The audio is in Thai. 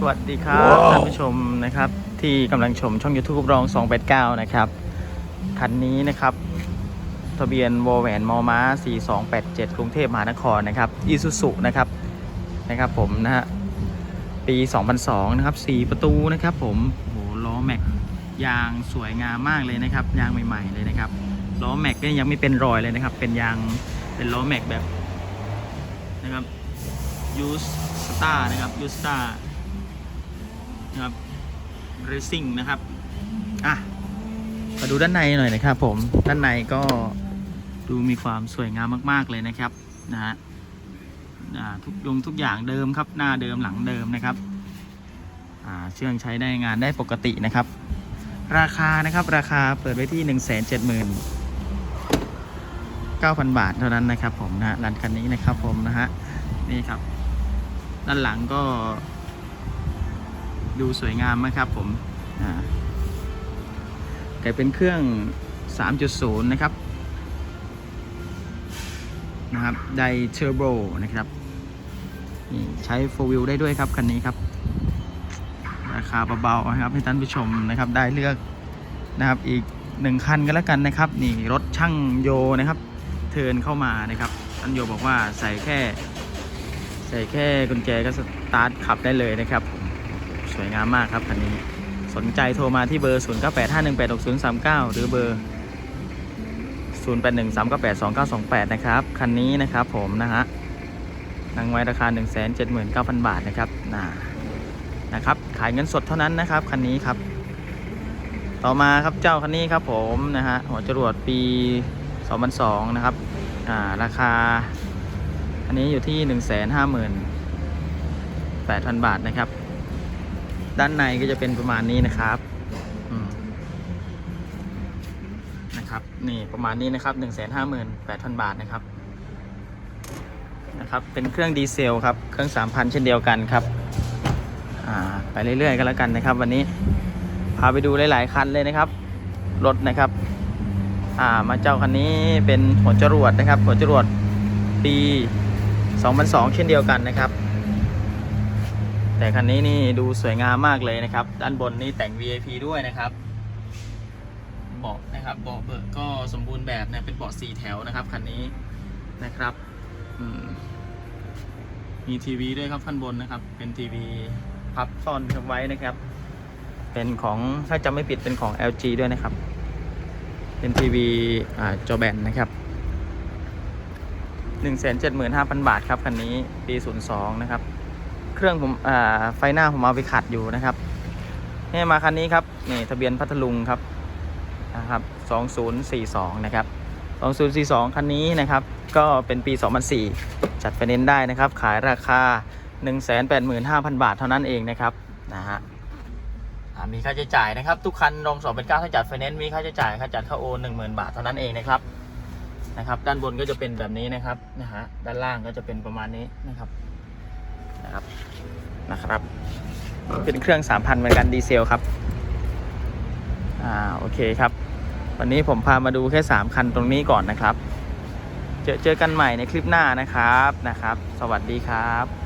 สวัสดีครับท่านผู้ชมนะครับ ที่กำลังชมช่อง YouTube รอง 289 นะครับ คันนี้นะครับ ทะเบียนวอแหวนมอม้า 4287 กรุงเทพมหานครนะครับอีซูซุนะครับนะครับผมนะฮะปี 2002 นะครับ 4 ประตูนะครับผมโอ้โหล้อแม็กยางสวยงามมากเลยนะครับ ยางใหม่ๆเลยนะครับล้อแม็กเนี่ยยังไม่เป็นรอยเลยนะครับ เป็นยางเป็นล้อแม็กแบบนะครับยูสตานะครับยูสตา นะครับเรซิ่งนะครับอะมาดูด้านในหน่อยนะครับ ผมด้านในก็ดูมีความสวยงามมาก ๆเลยนะครับนะฮะทุกยงทุกอย่างเดิมครับ หน้าเดิมหลังเดิมนะครับเชื่องใช้ได้งานได้ปกตินะครับ ราคานะครับราคาเปิดไว้ที่ 1 7 9 0 0 0 9,000 บาทเท่านั้นนะครับ ผมนะฮะรันคันนี้นะครับผมนะฮะนี่ครับ ด้านหลังก็ ดูสวยงามนะครับผมอ่าไก่เป็นเครื่อง 3.0 นะครับนะครับไดเทอร์โบนะครับนี่ใช้ 4 wheel ได้ด้วยครับ คันนี้ครับ ราคาเบาๆนะครับให้ท่านผู้ชมนะครับได้เลือกนะครับอีกหนึ่งคันก็แล้วกันนะครับ นี่รถช่างโยนะครับเทินเข้ามานะครับท่านโยบอกว่าใส่แค่ ใส่แค่กุญแจก็สตาร์ทขับได้เลยนะครับ สวยงามมากครับคันนี้ สนใจโทรมาที่เบอร์ 0985186039 หรือเบอร์ 0813982928 นะครับ คันนี้นะครับผมนะฮะนั่งไว้ราคา 179,000 บาทนะครับนะนะครับ ขายเงินสดเท่านั้นนะครับ คันนี้ครับ ต่อมาครับเจ้าคันนี้ครับผมนะฮะหัวจรวดปี 2002 นะครับอ่าราคา อันนี้อยู่ที่ 158,000 บาทนะครับ ด้านในก็จะเป็นประมาณนี้นะครับนะครับนี่ประมาณนี้นะครับ 1 5 8 0 0 0 บาทนะครับนะครับ เป็นเครื่องดีเซลครับ เครื่อง 3,000 เช่นเดียวกันครับอ่าไปเรื่อยๆ กันแล้วกันนะครับ วันนี้พาไปดูหลาย ๆ คันเลยนะครับรถนะครับอ่ามาเจ้าคันนี้เป็นหัวจรวดนะครับ หัวจรวดปี 2002 เช่นเดียวกันนะครับ แต่คันนี้นี่ดูสวยงามมากเลยนะครับ ด้านบนนี่แต่ง VIP ด้วยนะครับเบาะนะครับเบาะเบิกก็สมบูรณ์แบบนะเป็นเบาะสี่แถวนะครับคันนี้นะครับมีทีวีด้วยครับข้างบนนะครับ เป็นทีวีพับซ่อนไว้นะครับ เป็นของถ้าจำไม่ผิดเป็นของ LG ด้วยนะครับ เป็นทีวีจอแบนนะครับ175,000 บาทครับคันนี้ปี02นะครับ เครื่องผมอ่าไฟหน้าผมเอาไปขัดอยู่นะครับนี่มาคันนี้ครับนี่ทะเบียนพัทลุงครับนะครับ2042นะครับ2042 คันนี้นะครับ ก็เป็นปี 2004 จัดไฟแนนซ์ได้นะครับ ขายราคา 185,000 บาทเท่านั้นเองนะครับนะฮะมีค่าใช้จ่ายนะครับ ทุกคันรองสองเป็นเก้าถ้าจัดไฟแนนซ์มีค่าใช้จ่ายค่าจัดค่าโอน10,000 บาทเท่านั้นเองนะครับนะครับด้านบนก็จะเป็นแบบนี้นะครับนะฮะด้านล่างก็จะเป็นประมาณนี้นะครับนะครับ นะครับเป็นเครื่อง 3,000เหมือนกันดีเซลครับ อ่า โอเคครับ วันนี้ผมพามาดูแค่ 3 คันตรงนี้ก่อนนะครับ เจอเจอกันใหม่ในคลิปหน้านะครับนะครับ สวัสดีครับ